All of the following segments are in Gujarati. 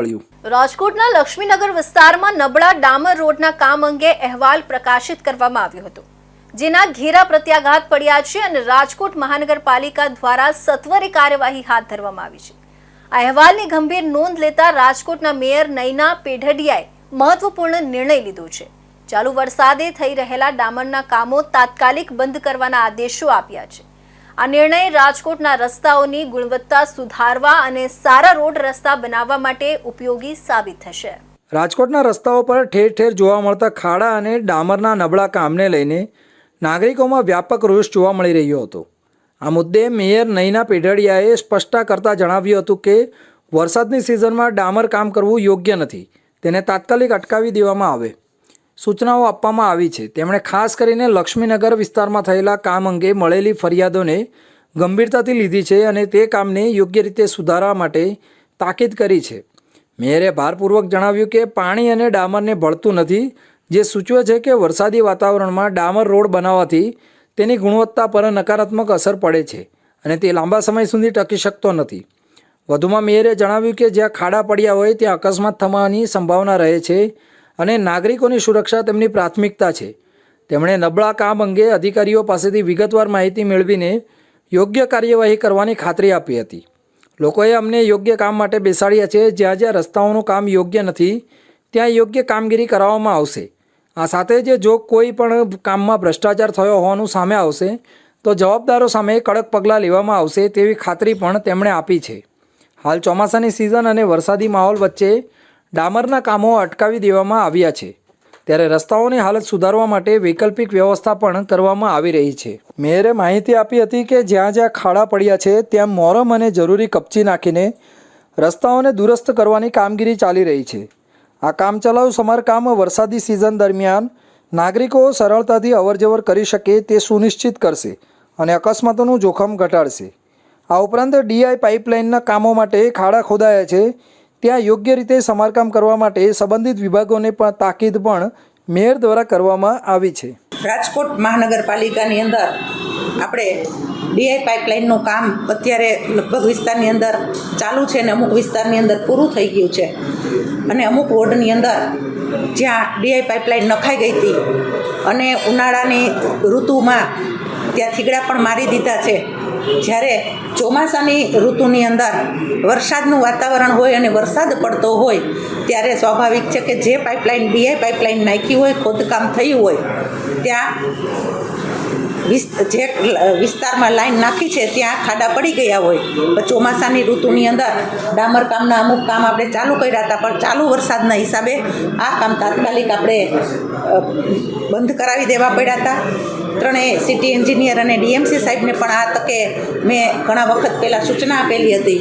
મળ્યું રાજકોટના લક્ષ્મીનગર વિસ્તારમાં નબળા ડામર રોડના કામ અંગે અહેવાલ પ્રકાશિત કરવામાં આવ્યો હતો. જેના ઘેરા પ્રત્યાઘાત પડ્યા છે અને રાજકોટ મહાનગરપાલિકા દ્વારા સત્વરે કાર્યવાહી હાથ ધરવામાં આવી છે. આ અહેવાલની ગંભીર નોંધ લેતા રાજકોટના મેયર નૈના પેઢડિયાએ મહત્વપૂર્ણ નિર્ણય લીધો છે. ચાલુ વરસાદે થઈ રહેલા ડામરના કામો તાત્કાલિક બંધ કરવાના આદેશો આપ્યા છે. આ નિર્ણય રાજકોટના રસ્તાઓની ગુણવત્તા સુધારવા અને સારા રોડ રસ્તા બનાવવા માટે ઉપયોગી સાબિત થશે. રાજકોટના રસ્તાઓ પર ઠેર ઠેર જોવા મળતા ખાડા અને ડામરના નબળા કામને લઈને નાગરિકોમાં વ્યાપક રોષ જોવા મળી રહ્યો હતો. આ મુદ્દે મેયર નૈના પેઢડિયાએ સ્પષ્ટતા કરતાં જણાવ્યું હતું કે, વરસાદની સિઝનમાં ડામર કામ કરવું યોગ્ય નથી. તેને તાત્કાલિક અટકાવી દેવામાં આવે. સૂચનાઓ આપવામાં આવી છે. તેમણે ખાસ કરીને લક્ષ્મીનગર વિસ્તારમાં થયેલા કામ અંગે મળેલી ફરિયાદોને ગંભીરતાથી લીધી છે અને તે કામને યોગ્ય રીતે સુધારવા માટે તાકીદ કરી છે. મેયરે ભારપૂર્વક જણાવ્યું કે પાણી અને ડામરને ભળતું નથી, જે સૂચવે છે કે વરસાદી વાતાવરણમાં ડામર રોડ બનાવવાથી તેની ગુણવત્તા પર નકારાત્મક અસર પડે છે અને તે લાંબા સમય સુધી ટકી શકતો નથી. વધુમાં મેયરે જણાવ્યું કે જ્યાં ખાડા પડ્યા હોય ત્યાં અકસ્માત થવાની સંભાવના રહે છે અને નાગરિકોની સુરક્ષા તેમની પ્રાથમિકતા છે. તેમણે નબળા કામ અંગે અધિકારીઓ પાસેથી વિગતવાર માહિતી મેળવીને યોગ્ય કાર્યવાહી કરવાની ખાતરી આપી હતી. લોકોએ અમને યોગ્ય કામ માટે બેસાડ્યા છે, જ્યાં જ્યાં રસ્તાઓનું કામ યોગ્ય નથી, ત્યાં યોગ્ય કામગીરી કરાવવામાં આવશે. આ સાથે જ જો કોઈ પણ કામમાં ભ્રષ્ટાચાર થયો હોવાનું સામે આવશે, તો જવાબદારો સામે કડક પગલાં લેવામાં આવશે તેવી ખાતરી પણ તેમણે આપી છે. હાલ ચોમાસાની સિઝન અને વરસાદી માહોલ વચ્ચે ડામરના કામો અટકાવી દેવામાં આવ્યા છે. ત્યારે રસ્તાઓની હાલત સુધારવા માટે વૈકલ્પિક વ્યવસ્થા પણ કરવામાં આવી રહી છે. મેયરે માહિતી આપી હતી કે જ્યાં જ્યાં ખાડા પડ્યા છે, ત્યાં મોરમ અને જરૂરી કપચી નાખીને રસ્તાઓને દુરસ્ત કરવાની કામગીરી ચાલી રહી છે. આ કામચલાઉ સમારકામ વરસાદી સિઝન દરમિયાન નાગરિકો સરળતાથી અવરજવર કરી શકે તે સુનિશ્ચિત કરશે અને અકસ્માતોનું જોખમ ઘટાડશે. આ ઉપરાંત ડીઆઈ પાઇપલાઇનના કામો માટે ખાડા ખોદાયા છે. ત્યાં યોગ્ય રીતે સમારકામ કરવા માટે સંબંધિત વિભાગોને પણ તાકીદ પણ મેયર દ્વારા કરવામાં આવી છે. રાજકોટ મહાનગરપાલિકાની અંદર આપણે ડીઆઈ પાઇપલાઇનનું કામ અત્યારે લગભગ વિસ્તારની અંદર ચાલુ છે અને અમુક વિસ્તારની અંદર પૂરું થઈ ગયું છે. અને અમુક વોર્ડની અંદર જ્યાં ડીઆઈ પાઇપલાઇન નખાઈ ગઈ હતી અને ઉનાળાની ઋતુમાં ત્યાં થીગડા પણ મારી દીધા છે. જ્યારે ચોમાસાની ઋતુની અંદર વરસાદનું વાતાવરણ હોય અને વરસાદ પડતો હોય, ત્યારે સ્વાભાવિક છે કે જે પાઇપલાઇન બીઆઈ પાઇપલાઇન નાખી હોય, ખોદકામ થયું હોય, ત્યાં જે વિસ્તારમાં લાઈન નાખી છે, ત્યાં ખાડા પડી ગયા હોય. ચોમાસાની ઋતુની અંદર ડામર કામના અમુક કામ આપણે ચાલુ કર્યા હતા, પણ ચાલુ વરસાદના હિસાબે આ કામ તાત્કાલિક આપણે બંધ કરાવી દેવા પડ્યા હતા. ત્રણેય સિટી એન્જિનિયર અને ડીએમસી સાહેબને પણ આ તકે મેં ઘણા વખત પહેલાં સૂચના આપેલી હતી.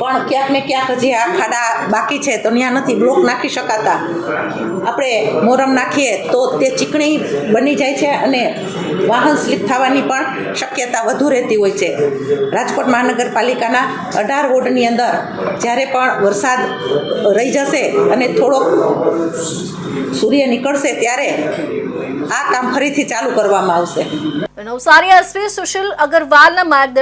પણ ક્યાંક ને ક્યાંક હજી આ ખાડા બાકી છે તો ત્યાં નથી બ્લોક નાખી શકાતા. આપણે મોરમ નાખીએ તો તે ચીકણી બની જાય છે અને વાહન સ્લીપ થવાની પણ શક્યતા વધુ રહેતી હોય છે. રાજકોટ મહાનગરપાલિકાના અઢાર વોર્ડની અંદર જ્યારે પણ વરસાદ રહી જશે અને થોડોક સૂર્ય નીકળશે ત્યારે આ કામ ફરીથી ચાલુ કરવામાં આવશે. નવસારી એસપી સુશીલ અગ્રવાલના માર્ગદર્શન